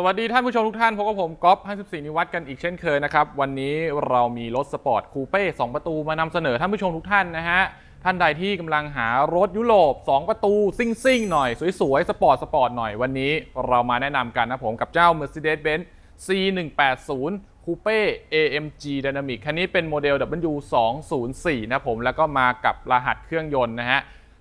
สวัสดีท่านผู้ชมทุกท่านพบกับผมก๊อฟ54 นิวัฒน์กันอีกเช่นเคยนะครับ วันนี้เรามีรถสปอร์ตคูเป้ 2 ประตูมานำเสนอท่านผู้ชมทุกท่านนะฮะ ท่านใดที่กำลังหารถยุโรป 2 ประตู ซิ่งซิ่งหน่อย สวยๆ สปอร์ตสปอร์ตหน่อยวันนี้เรามาแนะนำกันนะผมกับเจ้า Mercedes-Benz C180 คูเป้ AMG Dynamic คันนี้เป็นโมเดล W204 นะผมแล้วก็มากับรหัสเครื่องยนต์นะฮะ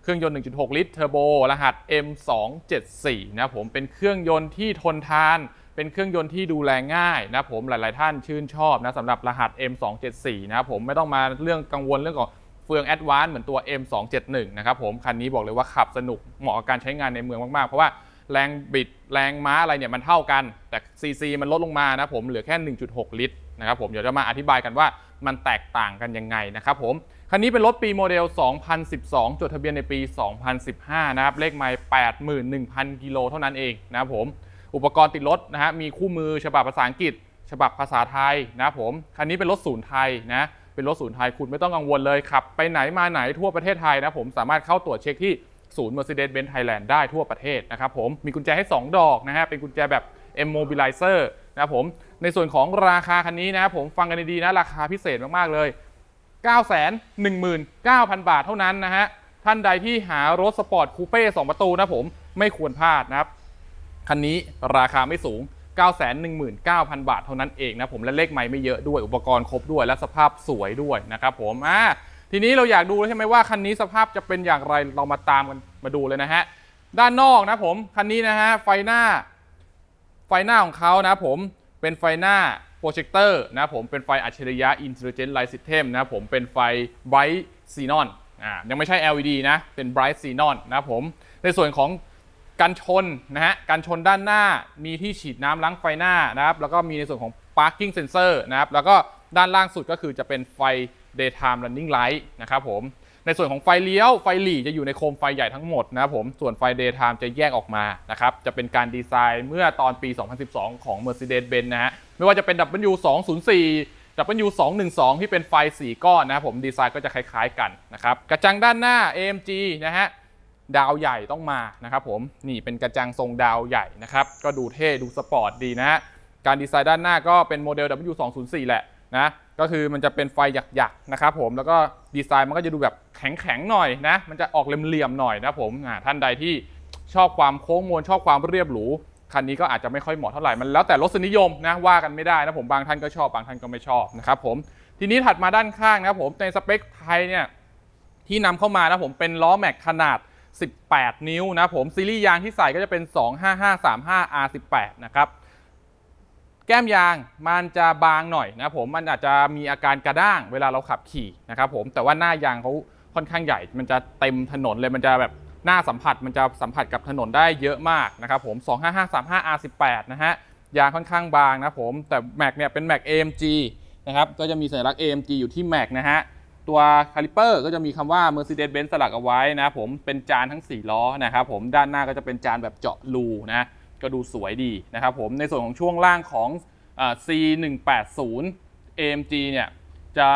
ครื่องยนต์ 1.6 ลิตรเทอร์โบ รหัส M274 นะผม เป็นเครื่องยนต์ที่ทนทาน เป็นเครื่องยนต์ที่ดูแลง่ายนะผม หลาย ๆ ท่านชื่นชอบนะสำหรับรหัส M274 นะผม ไม่ต้องมาเรื่องกังวลเรื่องของเฟืองแอดวานซ์เหมือนตัว M271 นะครับผม คันนี้บอกเลยว่าขับสนุก เหมาะกับการใช้งานในเมืองมาก ๆ เพราะว่าแรงบิด แรงม้าอะไรเนี่ยมันเท่ากัน แต่ซีซีมันลดลงมานะผม เหลือแค่ 1.6 ลิตรนะครับผม เดี๋ยวจะมาอธิบายกันว่ามันแตกต่างกันยังไงนะครับผม คันนี้เป็นรถปีโมเดล 2012 จดทะเบียนในปี 2015 นะครับ เลขไมล์81,000 กิโลเท่านั้นเองนะครับผม อุปกรณ์ติดรถนะฮะ มีคู่มือฉบับภาษาอังกฤษ ฉบับภาษาไทยนะครับผม คันนี้เป็นรถศูนย์ไทยนะ เป็นรถศูนย์ไทยคุณไม่ต้องกังวลเลยขับ ไปไหนมาไหนทั่วประเทศไทยนะผม สามารถเข้าตรวจเช็คที่ศูนย์ Mercedes-Benz Thailand ได้ทั่วประเทศนะครับผม มีกุญแจให้ 2 ดอกนะฮะ เป็นกุญแจแบบ M Mobilizer นะครับผม ในส่วนของราคาคันนี้นะครับผมฟังกันดีๆนะราคาพิเศษมากๆเลย 919,000 บาทเท่านั้นนะฮะ ท่านใดที่หารถสปอร์ตคูเป้2ประตูนะผมไม่ควรพลาดนะครับ คันนี้ราคาไม่สูง 919,000 บาทเท่านั้นเองนะผมและเลขไม่ไม่เยอะด้วยอุปกรณ์ครบด้วยและสภาพสวยด้วยนะครับผมอ่าทีนี้เราอยากดูใช่ไหมว่าคันนี้สภาพจะเป็นอย่างไรเรามาตามกันมาดูเลยนะฮะ ด้านนอกนะผมคันนี้นะฮะไฟหน้า ไฟหน้าของเขานะผมเป็นไฟหน้า โปรเจคเตอร์นะผมเป็นไฟอัจฉริยะ Intelligent Light System นะผมเป็นไฟ Bright Xenon อ่ายังไม่ใช่ LED นะเป็น Bright Xenon นะผมในส่วนของกันชนนะฮะกันชนด้านหน้ามีที่ฉีดน้ำล้างไฟหน้านะครับแล้วก็มีในส่วนของ Parking Sensor นะครับแล้วก็ด้านล่างสุดก็คือจะเป็นไฟ Daytime Running Light นะครับผมในส่วนของไฟเลี้ยวไฟหลีจะอยู่ในโคมไฟใหญ่ทั้งหมดนะครับผมส่วนไฟ Daytime จะแยกออกมานะครับจะเป็นการดีไซน์เมื่อตอนปี 2012 ของ Mercedes-Benz นะฮะ ไม่ว่าจะเป็น W204 W212 ที่เป็นไฟ 4 ก้อนนะครับผมดีไซน์ก็จะคล้ายๆกันนะครับกระจังด้านหน้า AMG นะฮะดาวใหญ่ต้องมานะครับผมนี่เป็นกระจังทรงดาวใหญ่นะครับก็ดูเท่ดูสปอร์ตดีนะฮะการดีไซน์ด้านหน้าก็เป็นโมเดล W204 แหละนะก็คือมันจะเป็นไฟหยักๆนะครับผมแล้วก็ดีไซน์มันก็จะดูแบบแข็งๆหน่อยนะมันจะออกเหลี่ยมๆหน่อยนะผมอ่าท่านใดที่ชอบความโค้งมวลชอบความเรียบหรู คันนี้ก็อาจจะไม่ค่อยเหมาะเท่าไหร่ มันแล้วแต่รสนิยมนะว่ากันไม่ได้นะผมบางท่านก็ชอบบางท่านก็ไม่ชอบนะครับผมทีนี้ถัดมาด้านข้างนะครับผมในสเปคไทยเนี่ยที่นำเข้ามานะผมเป็นล้อแม็กขนาด 18 นิ้วนะผมซีรีส์ยางที่ใส่ก็จะเป็น 25535 R18 นะครับแก้มยางมันจะบางหน่อยนะผมมันอาจจะมีอาการกระด้างเวลาเราขับขี่นะครับผมแต่ว่าหน้ายางเขาค่อนข้างใหญ่ มันจะเต็มถนนเลยมันจะแบบ หน้าสัมผัสมันจะสัมผัสกับถนนได้เยอะมากนะครับผม 25535 R18 นะฮะ ยางค่อนข้างบางนะผม แต่แม็กเนี่ยเป็นแม็ก AMG นะครับ ก็จะมีสัญลักษณ์ AMG อยู่ที่แม็กนะฮะ ตัวคาลิเปอร์ก็จะมีคำว่า Mercedes-Benz สลักเอาไว้นะผม เป็นจานทั้ง 4 ล้อนะครับผม ด้านหน้าก็จะเป็นจานแบบเจาะรูนะ ก็ดูสวยดีนะครับผม ในส่วนของช่วงล่างของอ C180 AMG เนี่ยจะ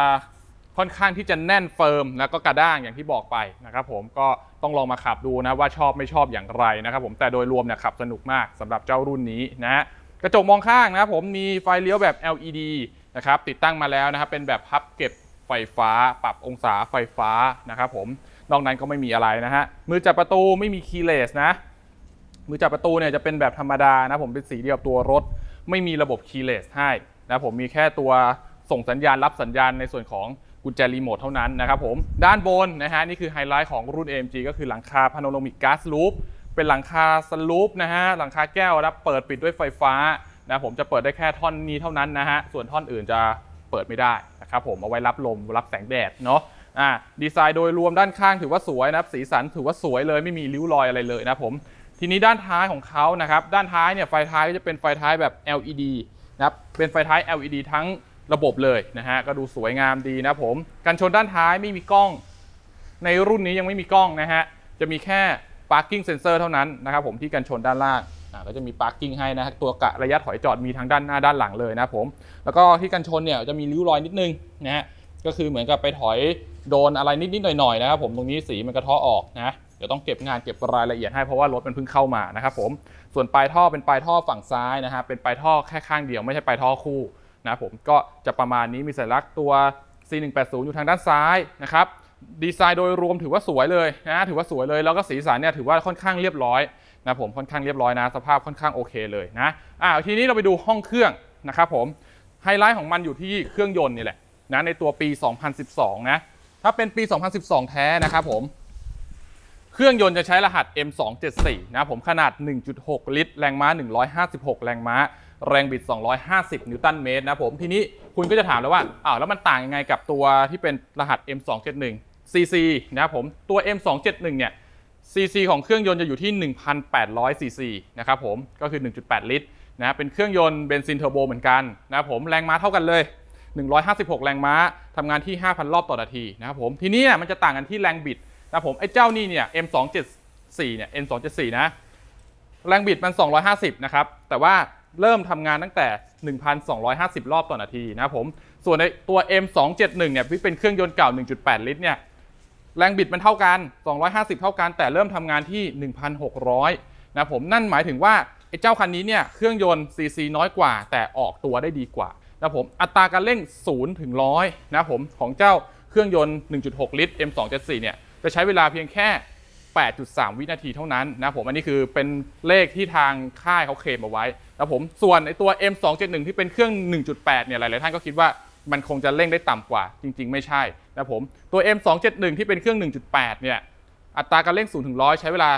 ค่อนข้างที่จะแน่นเฟิร์มแล้วก็กระด้างอย่างที่บอกไปนะครับผมก็ ต้องลองมาขับดูนะว่าชอบไม่ชอบอย่างไรนะครับผมแต่โดยรวมเนี่ยขับสนุกมากสำหรับเจ้ารุ่นนี้นะฮะกระจกมองข้างนะครับผมมีไฟเลี้ยวแบบ LED นะครับติดตั้งมาแล้วนะครับเป็นแบบพับเก็บไฟฟ้า ปรับองศาไฟฟ้านะครับผมนอกนั้นก็ไม่มีอะไรนะฮะมือจับประตูไม่มีคีย์เลสนะมือจับประตูเนี่ยจะเป็นแบบธรรมดานะผมเป็นสีเดียวกับตัวรถ ไม่มีระบบคีย์เลสให้นะผมมีแค่ตัวส่งสัญญาณรับสัญญาณในส่วนของ กุญแจรีโมทเท่านั้นนะครับผม ด้านบนนะฮะนี่คือไฮไลท์ของรุ่น AMG ก็คือหลังคาพาโน r ามิกกาซลูปเป็นหลังคาสลูปนะฮะหลังคาแก้วนะเปิดปิดด้วยไฟฟ้านะผมจะเปิดได้แค่ท่อนนี้เท่านั้นนะฮะส่วนท่อนอื่นจะเปิดไม่ได้นะครับผมเอาไว้รับลมรับแสงแดดเนาะอ่าดีไซน์โดยรวมด้านข้างถือว่าสวยนะครับสีสันถือว่าสวยเลยไม่มีริ้วรอยอะไรเลยนะผมทีนี้ด้านท้ายของเขานะครับด้านท้ายเนี่ยไฟท้ายก็จะเป็นไฟท้ายแบบ LED นะครับเป็นไฟท้าย LED ทั้ง ระบบเลยนะฮะก็ดูสวยงามดีนะผมกันชนด้านท้ายไม่มีกล้อง ในรุ่นนี้ยังไม่มีกล้องนะฮะจะมีแค่ parking sensor เท่านั้นนะครับผมที่กันชนด้านล่างก็จะมี parking ให้นะฮะตัวกะระยะถอยจอดมีทั้งด้านหน้าด้านหลังเลยนะผมแล้วก็ที่กันชนเนี่ยจะมีริ้วรอยนิดนึงนะฮะก็คือเหมือนกับไปถอยโดนอะไรนิดๆหน่อยๆนะครับผมตรงนี้สีมันกระเทาะออกนะเดี๋ยวต้องเก็บงานเก็บรายละเอียดให้เพราะว่ารถมันเพิ่งเข้ามานะครับผมส่วนปลายท่อเป็นปลายท่อฝั่งซ้ายนะฮะเป็นปลายท่อแค่ข้างเดียวไม่ใช่ปลายท่อคู่ นะครับผมก็จะประมาณนี้มีสัญลักษณ์ตัว C180 อยู่ทางด้านซ้ายนะครับดีไซน์โดยรวมถือว่าสวยเลยนะถือว่าสวยเลยแล้วก็สีสันเนี่ยถือว่าค่อนข้างเรียบร้อยนะผมค่อนข้างเรียบร้อยนะ สภาพค่อนข้างโอเคเลยนะอ่าทีนี้เราไปดูห้องเครื่องนะครับผมไฮไลท์ของมันอยู่ที่เครื่องยนต์นี่แหละนะในตัวปี 2012 นะ ถ้าเป็นปี 2012 แท้นะครับผม เครื่องยนต์จะใช้รหัส M274 นะครับผมขนาด 1.6 ลิตร แรงม้า 156 แรงม้า แรงบิด 250 นิวตันเมตรนะครับผม ทีนี้คุณก็จะถามแล้วว่า อ้าว แล้วมันต่างยังไงกับตัวที่เป็นรหัส M271 cc นะครับผม ตัว M271 เนี่ย cc ของเครื่องยนต์จะอยู่ที่ 1,800 cc นะครับผม ก็คือ 1.8 ลิตรนะ เป็นเครื่องยนต์เบนซินเทอร์โบเหมือนกันนะครับผม แรงม้าเท่ากันเลย 156 แรงม้าทำงานที่ 5,000 รอบต่อนาทีนะครับผม ทีนี้เนี่ยมันจะต่างกันที่แรงบิดนะครับผม ไอ้เจ้านี่เนี่ย M274 เนี่ย M274 นะ แรงบิดมัน 250 นะครับ แต่ว่า เริ่มทำงานตั้งแต่ 1,250 รอบต่อนาทีนะครับผม ส่วนในตัว M271 เนี่ยที่เป็นเครื่องยนต์เก่า 1.8 ลิตรเนี่ยแรงบิดมันเท่ากัน 250 เท่ากัน แต่เริ่มทำงานที่ 1,600 นะครับผมนั่นหมายถึงว่าไอ้เจ้าคันนี้เนี่ยเครื่องยนต์ CC น้อยกว่า แต่ออกตัวได้ดีกว่านะครับผมอัตราการเร่ง0ถึง100นะครับผมของเจ้าเครื่องยนต์ 1.6 ลิตร M274 เนี่ยจะใช้เวลาเพียงแค่ 8.3 วินาทีเท่านั้นนะผมอันนี้คือเป็นเลขที่ทางค่ายเขาเคลมเอาไว้นะผมส่วนในตัว M271 ที่เป็นเครื่อง 1.8 เนี่ยหลายๆท่านก็คิดว่ามันคงจะเร่งได้ต่ำกว่าจริง ๆ ไม่ใช่นะผมตัว M271 ที่เป็นเครื่อง 1.8 เนี่ยอัตราการเร่ง0ถึง100 ใช้เวลา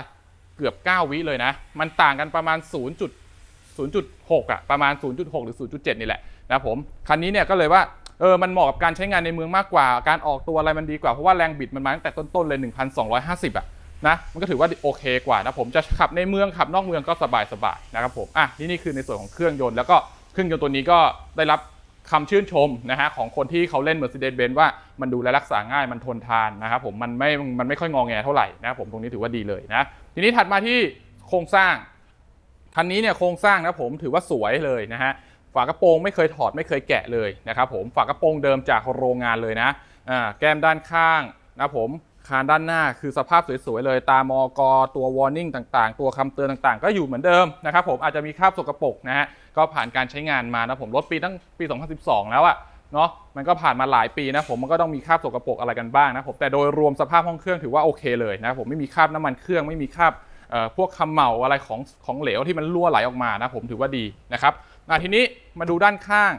เกือบ 9 วิเลยนะ มันต่างกันประมาณ 0. 0.6อะประมาณ 0.6 หรือ 0.7 นี่แหละนะผมคันนี้เนี่ยก็เลยว่าเออ มันเหมาะกับการใช้งานในเมืองมากกว่า การออกตัวอะไรมันดีกว่า เพราะว่าแรงบิดมันมาตั้งแต่ต้นๆเลย 1,250อะ นะมันก็ถือว่าโอเคกว่านะผมจะขับในเมืองขับนอกเมืองก็สบายสบายๆนะครับผมอะนี่นี่คือในส่วนของเครื่องยนต์แล้วก็เครื่องยนต์ตัวนี้ก็ได้รับคำชื่นชมนะฮะของคนที่เขาเล่น Mercedes-Benz ว่ามันดูแลรักษาง่ายมันทนทานนะครับผมมันไม่มันไม่ค่อยงอแงเท่าไหร่นะครับผมตรงนี้ถือว่าดีเลยนะทีนี้ถัดมาที่โครงสร้างคันนี้เนี่ยโครงสร้างนะผมถือว่าสวยเลยนะฮะฝากระโปรงไม่เคยถอดไม่เคยแกะเลยนะครับผมฝากระโปรงเดิมจากโรงงานเลยนะอ่าแก้มด้านข้างนะผม คานด้านหน้าคือสภาพสวยๆเลยตามอกตัว warning ต่างๆ ตัวคำเตือนต่างๆ ก็อยู่เหมือนเดิมนะครับผมอาจจะมีคราบสกปรกนะฮะก็ผ่านการใช้งานมานะผมรถปีตั้งปี 2012 แล้วอะเนาะมันก็ผ่านมาหลายปีนะผมมันก็ต้องมีคราบสกปรกอะไรกันบ้างนะผมแต่โดยรวมสภาพห้องเครื่องถือว่าโอเคเลยนะผมไม่มีคราบน้ำมันเครื่องไม่มีคราบพวกคำเหมาอะไรของของเหลวที่มันรั่วไหลออกมานะผมถือว่าดีนะครับอะทีนี้มาดูด้านข้าง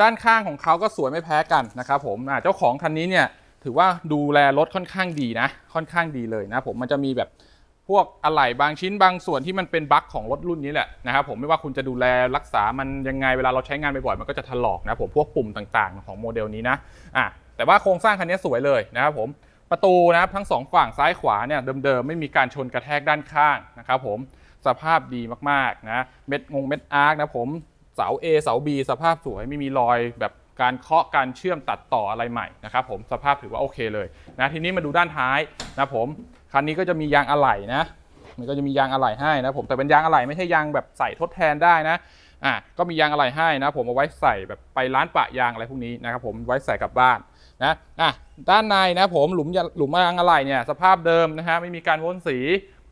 ด้านข้างของเขาก็สวยไม่แพ้กันนะครับผมอะเจ้าของคันนี้เนี่ย ถือว่าดูแลรถค่อนข้างดีนะ ค่อนข้างดีเลยนะผมมันจะมีแบบพวกอะไหล่บางชิ้นบางส่วนที่มันเป็นบั๊กของรถรุ่นนี้แหละนะครับผมไม่ว่าคุณจะดูแลรักษามันยังไงเวลาเราใช้งานบ่อยๆมันก็จะถลอกนะผมพวกปุ่มต่างๆ ของโมเดลนี้นะอะแต่ว่าโครงสร้างคันนี้สวยเลยนะครับผมประตูนะครับทั้งสองฝั่งซ้ายขวาเนี่ยเดิมๆไม่มีการชนกระแทกด้านข้างนะครับผมสภาพดีมากๆนะเม็ดงงเม็ดอาร์คนะผมเสา A เสา B สภาพสวยไม่มีรอยแบบ การเคาะการเชื่อมตัดต่ออะไรใหม่นะครับผมสภาพถือว่าโอเคเลยนะทีนี้มาดูด้านท้ายนะผมคันนี้ก็จะมียางอะไหล่นะมันก็จะมียางอะไหล่ให้นะผมแต่เป็นยางอะไหล่ไม่ใช่ยางแบบใส่ทดแทนได้นะอะก็มียางอะไหล่ให้นะผมเอาไว้ใส่แบบไปร้านปะยางอะไรพวกนี้นะครับผมไว้ใส่กลับบ้านนะอะด้านในนะผมหลุมยาหลุมยางอะไหล่เนี่ยสภาพเดิมนะฮะไม่มีการวนสี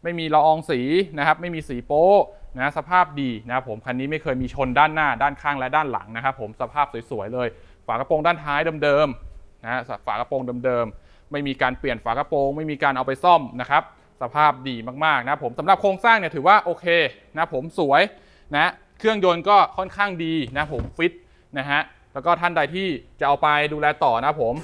ไม่มีละอองสีนะครับไม่มีสีโป๊ะ นะสภาพดีนะครับผมคันนี้ไม่เคยมีชนด้านหน้าด้านข้างและด้านหลังนะครับผมสภาพสวยๆเลย ฝากระโปรงด้านท้ายเดิมๆนะฝากระโปรงเดิมๆไม่มีการเปลี่ยนฝากระโปรง ไม่มีการเอาไปซ่อมนะครับสภาพดีมากๆนะผมสำหรับโครงสร้างเนี่ยถือว่าโอเคนะผมสวยนะเครื่องยนต์ก็ค่อนข้างดีนะผมฟิตนะฮะแล้วก็ท่านใดที่จะเอาไปดูแลต่อนะผม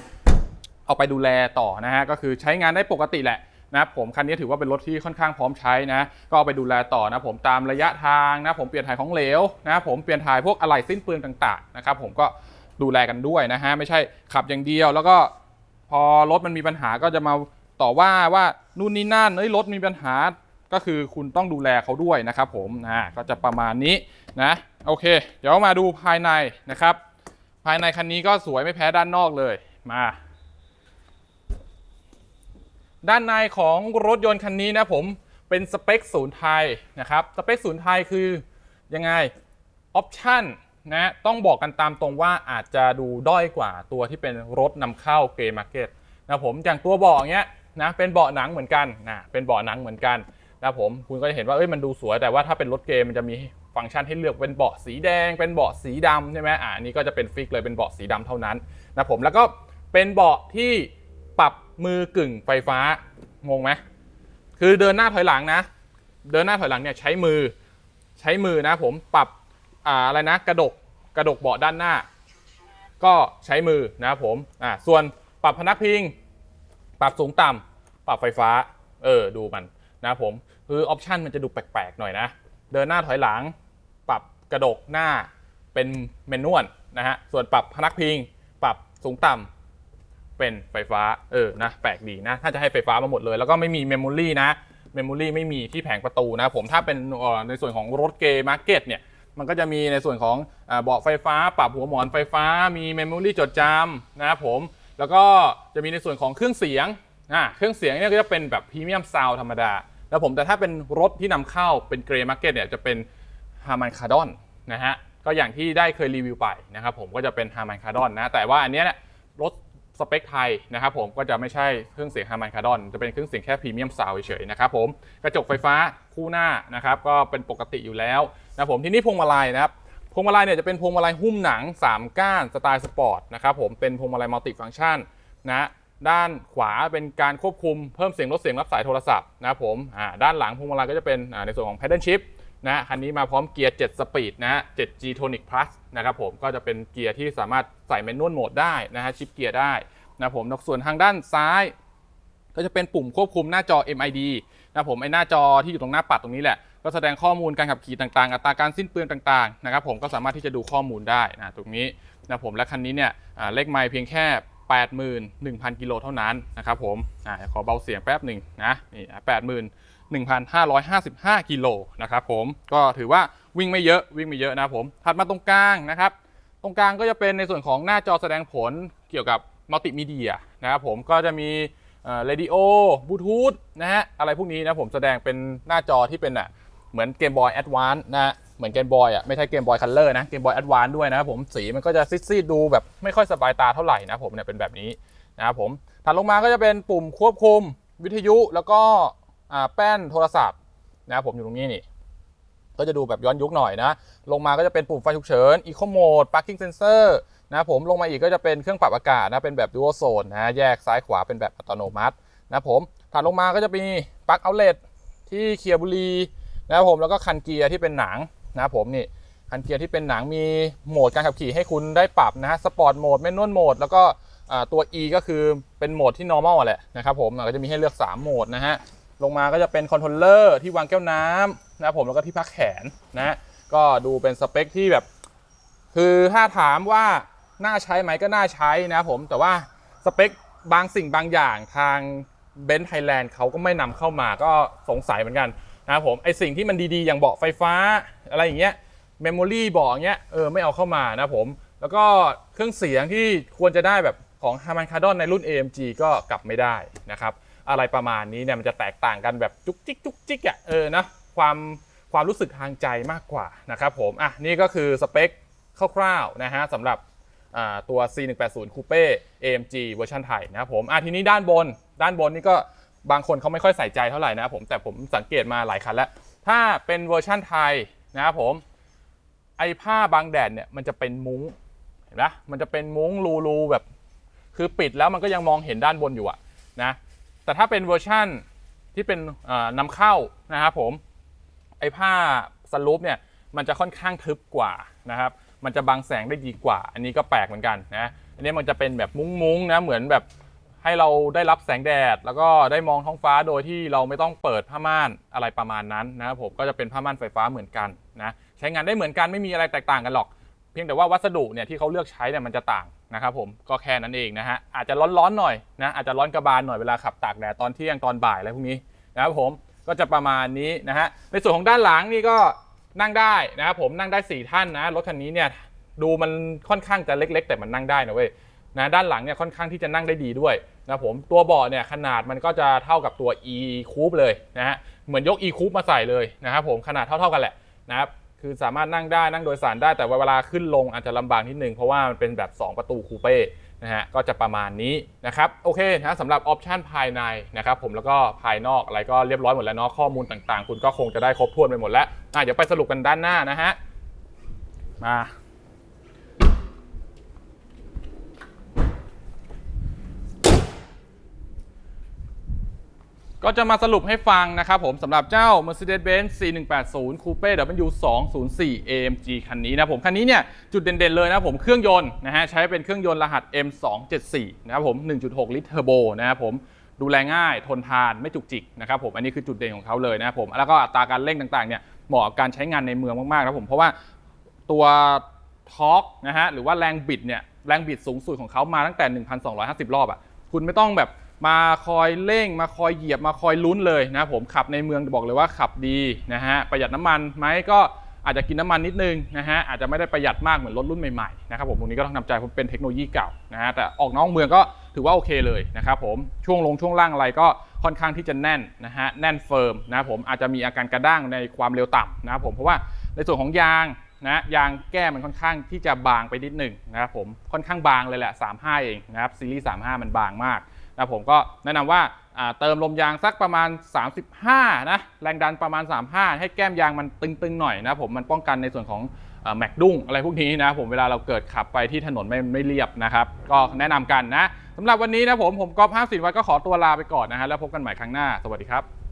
เอาไปดูแลต่อนะฮะก็คือใช้งานได้ปกติแหละ นะครับผมคันนี้ถือว่าเป็นรถที่ค่อนข้างพร้อมใช้นะก็เอาไปดูแลต่อนะผมตามระยะทางนะผมเปลี่ยนถ่ายของเหลวนะผมเปลี่ยนถ่ายพวกอะไหล่สิ้นเปลืองต่างๆนะครับผมก็ดูแลกันด้วยนะฮะไม่ใช่ขับอย่างเดียว แล้วก็พอรถมันมีปัญหาก็จะมาต่อว่าว่านู่นนี่นั่นเอ้ยรถมีปัญหาก็คือคุณต้องดูแลเขาด้วยนะครับผมนะก็จะประมาณนี้นะโอเค เดี๋ยวมาดูภายในนะครับ ภายในคันนี้ก็สวยไม่แพ้ด้านนอกเลยมา ด้านในของรถยนต์คันนี้นะผมเป็นสเปคศูนย์ไทยนะครับสเปคศูนย์ไทยคือยังไงออปชั่นนะต้องบอกกันตามตรงว่าอาจจะดูด้อยกว่าตัวที่เป็นรถนำเข้าเกรย์มาร์เก็ตนะผมอย่างตัวเบอกเงี้ยนะเป็นเบาะหนังเหมือนกันนะเป็นเบาะหนังเหมือนกันนะผมคุณก็จะเห็นว่าเอ้ยมันดูสวยแต่ว่าถ้าเป็นรถเกมมันจะมีฟังก์ชันให้เลือกเป็นเบาะสีแดง เป็นเบาะสีดำใช่ไหมอ่านี้ก็จะเป็นฟิกเลยเป็นเบาะสีดำเท่านั้นนะผมแล้วก็เป็นเบาะที่ปรับ มือกึ่งไฟฟ้างงไหมคือเดินหน้าถอยหลังนะ เดินหน้าถอยหลังเนี่ยใช้มือใช้มือนะผมปรับอ่าอะไรนะกระดกกระดกเบาะด้านหน้า ก็ใช้มือนะผมอ่าส่วนปรับพนักพิง ปรับสูงต่ำปรับไฟฟ้าเออดูมันนะผมคือออปชันมันจะดูแปลกๆหน่อยนะ เดินหน้าถอยหลัง ปรับกระดกหน้าเป็นเมนนวลนะฮะส่วนปรับพนักพิง ปรับสูงต่ำ เป็นไฟฟ้าเออนะแปลกดีนะถ้าจะให้ไฟฟ้ามาหมดเลย แล้วก็ไม่มีเมมโมรีนะเมมโมรีไม่มีที่แผงประตูนะผมถ้าเป็นในส่วนของรถเกย์มาร์เก็ตเนี่ยมันก็จะมีในส่วนของเบาะไฟฟ้า ปรับหัวหมอนไฟฟ้า มีเมมโมรีจดจำนะครับผม แล้วก็จะมีในส่วนของเครื่องเสียงอ่าเครื่องเสียงเนี่ยก็จะเป็นแบบพรีเมียมซาวธรรมดาแล้วผมแต่ถ้าเป็นรถที่นำเข้าเป็นเกรย์มาร์เก็ตเนี่ยจะเป็นฮาร์มันคาร์ดอนนะฮะก็อย่างที่ได้เคยรีวิวไปนะครับผมก็จะเป็นฮาร์มันคาร์ดอนนะแต่ว่าอันเนี้ยเนี่ย สเปคไทยนะครับผมก็จะไม่ใช่เครื่องเสียงฮาร์มันคาร์ดอนจะเป็นเครื่องเสียงแค่พรีเมียมซาวเฉยๆนะครับผมกระจกไฟฟ้าคู่หน้านะครับก็เป็นปกติอยู่แล้วนะผมทีนี้พวงมาลัยนะครับพวงมาลัยเนี่ยจะเป็นพวงมาลัยหุ้มหนัง 3 ก้านสไตล์สปอร์ตนะครับผมเป็นพวงมาลัยมัลติฟังก์ชันนะด้านขวาเป็นการควบคุมเพิ่มเสียงลดเสียงรับสายโทรศัพท์นะครับผมด้านหลังพวงมาลัยก็จะเป็นในส่วนของ paddle shift นะคันนี้มาพร้อมเกียร์ 7 สปีดนะฮะ 7G Tonic Plus นะครับผมก็จะเป็นเกียร์ที่สามารถใส่เมนนวลโหมดได้นะฮะชิปเกียร์ได้นะครับผมแล้วส่วนทางด้านซ้าย ก็จะเป็นปุ่มควบคุมหน้าจอ MID นะครับผมไอหน้าจอที่อยู่ตรงหน้าปัดตรงนี้แหละก็แสดงข้อมูลการขับขี่ต่างๆ อัตราการสิ้นเปลืองต่างๆนะครับผมก็สามารถที่จะดูข้อมูลได้นะตรงนี้นะผมและคันนี้เนี่ยเลขไมล์เพียงแค่81,000 กิโลเท่านั้นนะครับผมอขอเบาเสียงแป๊บหนึ่งนะนี่ 1,555 กิโลนะครับผมก็ถือว่าวิ่งไม่เยอะวิ่งไม่เยอะนะครับผมถัดมาตรงกลางนะครับ ตรงกลางก็จะเป็นในส่วนของหน้าจอแสดงผลเกี่ยวกับมัลติมีเดียนะครับผมก็จะมีเรดิโอบลูทูธนะฮะอะไรพวกนี้นะผมแสดงเป็นหน้าจอที่เป็นอะเหมือนเกมบอยแอดวานนะเหมือนเกมบอยอะไม่ใช่เกมบอยคัลเลอร์นะเกมบอยแอดวานด้วยนะครับผมสีมันก็จะซีดๆดูแบบไม่ค่อยสบายตาเท่าไหร่นะผมเนี่ยเป็นแบบนี้นะครับผมถัดลงมาก็จะเป็นปุ่มควบคุมวิทยุแล้วก็ แป้นโทรศัพท์นะครับผมอยู่ตรงนี้นี่ ก็จะดูแบบย้อนยุคหน่อยนะ ลงมาก็จะเป็นปุ่มไฟฉุกเฉิน Eco Mode Parking Sensor นะผมลงมาอีกก็จะเป็นเครื่องปรับอากาศนะเป็นแบบ Dual Zone นะแยกซ้ายขวาเป็นแบบอัตโนมัติ นะผมถัดลงมาก็จะมีปลั๊กเอาเล t ที่เคียร์บุรีนะครับผมแล้วก็คันเกียร์ที่เป็นหนังนะครับผมนี่คันเกียร์ที่เป็นหนังมีโหมดการขับขี่ให้คุณได้ปรับนะฮะสปอร์ตโหมดแมนนวลโหมดแล้วก็ตัว E ก็คือเป็นโหมดที่ normal แหละนะครับผมก็จะมีให้เลือก 3 โหมดนะฮะ ลงมาก็จะเป็นคอนโทรลเลอร์ที่วางแก้วน้ำนะครับผมแล้วก็ที่พักแขนนะก็ดูเป็นสเปคที่แบบ คือถ้าถามว่าน่าใช้ไหมก็น่าใช้นะครับผมแต่ว่าสเปคบางสิ่งบางอย่างทางเบนซ์ไทยแลนด์เขาก็ไม่นำเข้ามาก็สงสัยเหมือนกันนะครับผมไอสิ่งที่มันดีๆ อย่างเบาะไฟฟ้าอะไรอย่างเงี้ยเมมโมรี่เบาะอย่างเงี้ยเออไม่เอาเข้ามานะครับผม แล้วก็เครื่องเสียงที่ควรจะได้แบบของ Harman Kardon ในรุ่น AMG ก็กลับไม่ได้นะครับ อะไรประมาณนี้เนี่ยมันจะแตกต่างกันแบบจุกจิกจุกจิกอะเออนะความความรู้สึกทางใจมากกว่านะครับผมอะนี่ก็คือสเปคคร่าวๆนะฮะสำหรับตัว C180 Coupe AMG เวอร์ชันไทยนะครับผมอะทีนี้ด้านบน ด้านบนนี่ก็บางคนเขาไม่ค่อยใส่ใจเท่าไหร่นะครับผมแต่ผมสังเกตมาหลายคันแล้ว ถ้าเป็นเวอร์ชันไทยนะครับผมไอ้ผ้าบางแดดเนี่ยมันจะเป็นมุ้งเห็นไหมมันจะเป็นมุ้งรูๆแบบ คือปิดแล้วมันก็ยังมองเห็นด้านบนอยู่อะนะ แต่ถ้าเป็นเวอร์ชั่นที่เป็นเอ่อนำเข้านะครับผมไอ้ผ้าสลูปเนี่ยมันจะค่อนข้างทึบกว่านะครับ มันจะบังแสงได้ดีกว่า อันนี้ก็แปลกเหมือนกันนะอันนี้มันจะเป็นแบบมุ้งๆนะเหมือนแบบให้เราได้รับแสงแดด แล้วก็ได้มองท้องฟ้าโดยที่เราไม่ต้องเปิดผ้าม่านอะไรประมาณนั้นนะครับผมก็จะเป็นผ้าม่านไฟฟ้าเหมือนกันนะใช้งานได้เหมือนกันไม่มีอะไรแตกต่างกันหรอก เพียงแต่ว่าวัสดุเนี่ยที่เขาเลือกใช้เนี่ยมันจะต่าง นะครับผมก็แค่นั้นเองนะฮะอาจจะร้อนๆหน่อยนะอาจจะร้อนกระบาลหน่อยเวลาขับตากแดดตอนเที่ยงตอนบ่ายอะไรพวกนี้นะครับผมก็จะประมาณนี้นะฮะในส่วนของด้านหลังนี่ก็นั่งได้นะครับผมนั่งได้ 4 ท่านนะรถคันนี้เนี่ยดูมันค่อนข้างจะเล็ก ๆ แต่มันนั่งได้นะเว้ยนะด้านหลังเนี่ยค่อนข้างที่จะนั่งได้ดีด้วยนะครับผมตัวเบาะเนี่ยขนาดมันก็จะเท่ากับตัว e coupe เลยนะฮะเหมือนยก e coupe มาใส่เลยนะครับผมขนาดเท่าๆกันแหละนะครับ คือสามารถนั่งได้นั่งโดยสารได้แต่ว่าเวลาขึ้นลงอาจจะลำบากนิดนึง เพราะว่ามันเป็นแบบ 2 ประตูคูเป้นะฮะก็จะประมาณนี้นะครับโอเคนะสำหรับออปชันภายในนะครับผมแล้วก็ภายนอกอะไรก็เรียบร้อยหมดแล้วเนาะข้อมูลต่างๆ คุณก็คงจะได้ครบถ้วนไปหมดแล้วอะเดี๋ยวไปสรุปกันด้านหน้านะฮะมา ก็จะมาสรุปให้ฟังนะครับผมสำหรับเจ้า Mercedes-Benz C180 Coupe W204 AMG คันนี้นะผมคันนี้เนี่ยจุดเด่นๆเลยนะผมเครื่องยนต์นะฮะใช้เป็นเครื่องยนต์รหัส M274 นะครับผม 1.6 ลิตรเทอร์โบนะครับผมดูแลง่ายทนทานไม่จุกจิกนะครับผมอันนี้คือจุดเด่นของเขาเลยนะครับผมแล้วก็อัตราการเร่งต่างๆเนี่ยเหมาะกับการใช้งานในเมืองมากๆนะผมเพราะว่าตัวทอร์กนะฮะหรือว่าแรงบิดเนี่ยแรงบิดสูงสุดของเขามาตั้งแต่ 1,250 รอบอะ่ะคุณไม่ต้องแบบ มาคอยเร่ง มาคอยเหยียบมาคอยลุ้นเลยนะครับผมขับในเมืองบอกเลยว่าขับดีนะฮะประหยัดน้ำมันไหมก็อาจจะกินน้ำมันนิดนึงนะฮะอาจจะไม่ได้ประหยัดมากเหมือนรถรุ่นใหม่ๆนะครับผมตรงนี้ก็ต้องทำใจเพราะเป็นเทคโนโลยีเก่านะฮะแต่ออกนอกเมืองก็ถือว่าโอเคเลยนะครับผมช่วงลงช่วงล่างอะไรก็ค่อนข้างที่จะแน่นนะฮะแน่นเฟิร์มนะครับผมอาจจะมีอาการกระด้างในความเร็วต่ำนะครับผมเพราะว่าในส่วนของยางนะยางแก้มันค่อนข้างที่จะบางไปนิดหนึ่งนะครับผมค่อนข้างบางเลยแหละ 35 เองนะครับซีรีส์ 35 มันบางมาก นะผมก็แนะนำว่าว่าเติมลมยางสักประมาณ 35 นะ แรงดันประมาณ 35 ให้แก้มยางมันตึงๆหน่อยนะผมมันป้องกันในส่วนของแม็กดุ้งอะไรพวกนี้นะผมเวลาเราเกิดขับไปที่ถนนไม่ไม่เรียบนะครับ ก็แนะนำกันนะสำหรับวันนี้นะผมผมก๊อฟห้าสินวัดก็ขอตัวลาไปก่อนนะฮะแล้วพบกันใหม่ครั้งหน้า สวัสดีครับ